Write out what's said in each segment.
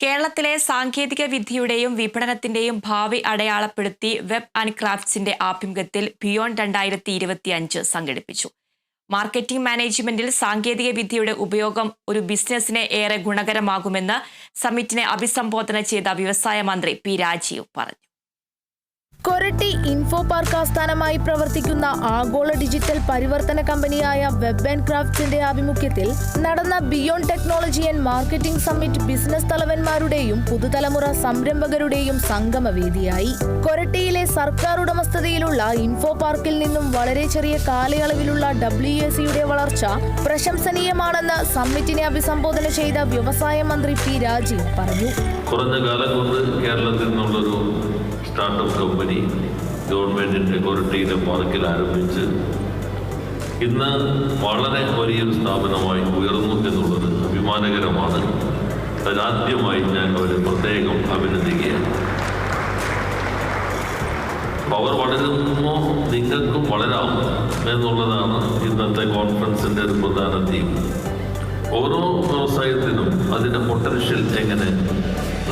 കേരളത്തിലെ സാങ്കേതിക വിദ്യയുടെയും വിപണനത്തിന്റെയും ഭാവി അടയാളപ്പെടുത്തി വെബ് ആൻഡ് ക്രാഫ്റ്റ്സിന്റെ ആഭിമുഖ്യത്തിൽ ബിയോണ്ട് രണ്ടായിരത്തി ഇരുപത്തി അഞ്ച് സംഘടിപ്പിച്ചു. മാർക്കറ്റിംഗ് മാനേജ്മെന്റിൽ സാങ്കേതിക വിദ്യയുടെ ഉപയോഗം ഒരു ബിസിനസിനെ ഏറെ ഗുണകരമാകുമെന്ന് സമ്മിറ്റിനെ അഭിസംബോധന ചെയ്ത വ്യവസായ മന്ത്രി പി രാജീവ് പറഞ്ഞു. കൊരട്ടി ഇൻഫോ പാർക്ക് ആസ്ഥാനമായി പ്രവർത്തിക്കുന്ന ആഗോള ഡിജിറ്റൽ പരിവർത്തന കമ്പനിയായ വെബ് ആൻഡ് ക്രാഫ്റ്റ്സിന്റെ ആഭിമുഖ്യത്തിൽ നടന്ന beyond technology and marketing summit business തലവന്മാരുടെയും പുതുതലമുറ സംരംഭകരുടെയും സംഗമവേദിയായി. കൊരട്ടിയിലെ സർക്കാർ ഉടമസ്ഥതയിലുള്ള ഇൻഫോ പാർക്കിൽ നിന്നും വളരെ ചെറിയ കാലയളവിലുള്ള ഡബ്ല്യു എ സിയുടെ വളർച്ച പ്രശംസനീയമാണെന്ന് സമ്മിറ്റിനെ അഭിസംബോധന ചെയ്ത വ്യവസായ മന്ത്രി പി രാജീവ് പറഞ്ഞു. കുറഞ്ഞ കാലം കൊണ്ട് കേരളത്തിൽ സ്റ്റാർട്ടപ്പ് കമ്പനി ഗവൺമെന്റിന്റെ കൊരട്ടിയിലെ പാർക്കിൽ ആരംഭിച്ച് ഇന്ന് വളരെ വലിയൊരു സ്ഥാപനമായി ഉയർന്നു എന്നുള്ളത് അഭിമാനകരമാണ്. അതിനാദ്യമായി ഞാൻ അവരെ പ്രത്യേകം അഭിനന്ദിക്കുകയാണ്. അവർ വളരുമ്പോൾ നിങ്ങൾക്കും വളരാം എന്നുള്ളതാണ് ഇന്നത്തെ കോൺഫറൻസിന്റെ ഒരു പ്രധാന തീം ഓരോ വ്യവസായത്തിനും അതിന്റെ പൊട്ടൻഷ്യൽ എങ്ങനെ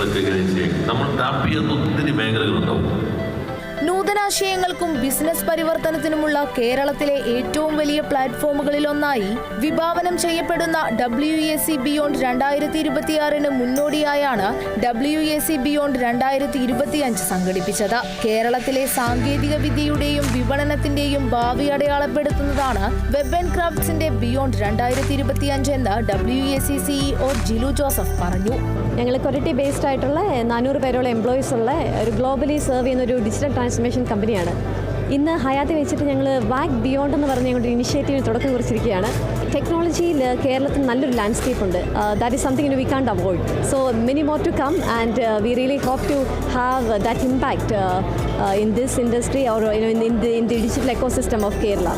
റെക്കഗ്നൈസ് ചെയ്യും. നമ്മൾ ടാപ്പ് ചെയ്യുന്ന ഒത്തിരി മേഖലകളുണ്ടാവും. നൂതനാശയങ്ങൾക്കും ബിസിനസ് പരിവർത്തനത്തിനുമുള്ള കേരളത്തിലെ ഏറ്റവും വലിയ പ്ലാറ്റ്ഫോമുകളിലൊന്നായി വിഭാവനം ചെയ്യപ്പെടുന്ന ഡബ്ല്യു എ സി ബിയോണ്ട് രണ്ടായിരത്തി ഇരുപത്തിയാറിന് മുന്നോടിയായാണ് ഡബ്ല്യു എ സി ബിയോണ്ട് രണ്ടായിരത്തി ഇരുപത്തിയഞ്ച് സംഘടിപ്പിച്ചത്. കേരളത്തിലെ സാങ്കേതിക വിദ്യയുടെയും വിപണനത്തിന്റെയും ഭാവി അടയാളപ്പെടുത്തുന്നതാണ് വെബ് ആൻഡ് ക്രാഫ്റ്റ്സിന്റെ ബിയോണ്ട് രണ്ടായിരത്തി ഇരുപത്തിയഞ്ച് എന്ന് W A C CEO Jilu Joseph പറഞ്ഞു. ഞങ്ങൾ കൊരട്ടി ബേസ്ഡ് ആയിട്ടുള്ള നാനൂറ് പേരോളം എംപ്ലോയീസ് ഉള്ള ഒരു ഗ്ലോബലി സെർവ് ചെയ്യുന്ന ഒരു ഡിജിറ്റൽ ട്രാൻസ്ഫർമേഷൻ കമ്പനിയാണ് ഇന്ന് ഹയാത്തി വെച്ചിട്ട് ഞങ്ങൾ വാക്ക് ബിയോണ്ട് എന്ന് പറഞ്ഞ ഞങ്ങളുടെ ഇനിഷ്യേറ്റീവ് തുടക്കം കുറിച്ചിരിക്കുകയാണ്. ടെക്നോളജിയിൽ കേരളത്തിൽ നല്ലൊരു ലാൻഡ്സ്കേപ്പ് ഉണ്ട്. That is something we can't avoid so many more to come and we really hope to have that impact in this industry or in the digital ecosystem of Kerala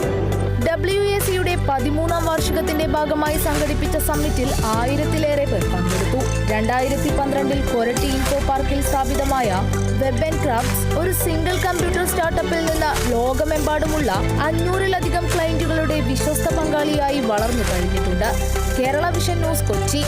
W A സിയുടെ പതിമൂന്നാം വാർഷികത്തിന്റെ ഭാഗമായി സംഘടിപ്പിച്ച സമ്മിറ്റിൽ ആയിരത്തിലേറെ പേർ പങ്കെടുത്തു. രണ്ടായിരത്തി പന്ത്രണ്ടിൽ Koratty info പാർക്കിൽ സ്ഥാപിതമായ വെബ് ആൻഡ് ക്രാഫ്റ്റ്സ് ഒരു സിംഗിൾ കമ്പ്യൂട്ടർ സ്റ്റാർട്ടപ്പിൽ നിന്ന് ലോകമെമ്പാടുമുള്ള അഞ്ഞൂറിലധികം ക്ലയന്റുകളുടെ വിശ്വസ്ത പങ്കാളിയായി വളർന്നു കഴിഞ്ഞിട്ടുണ്ട്. Kerala vision news Kochi.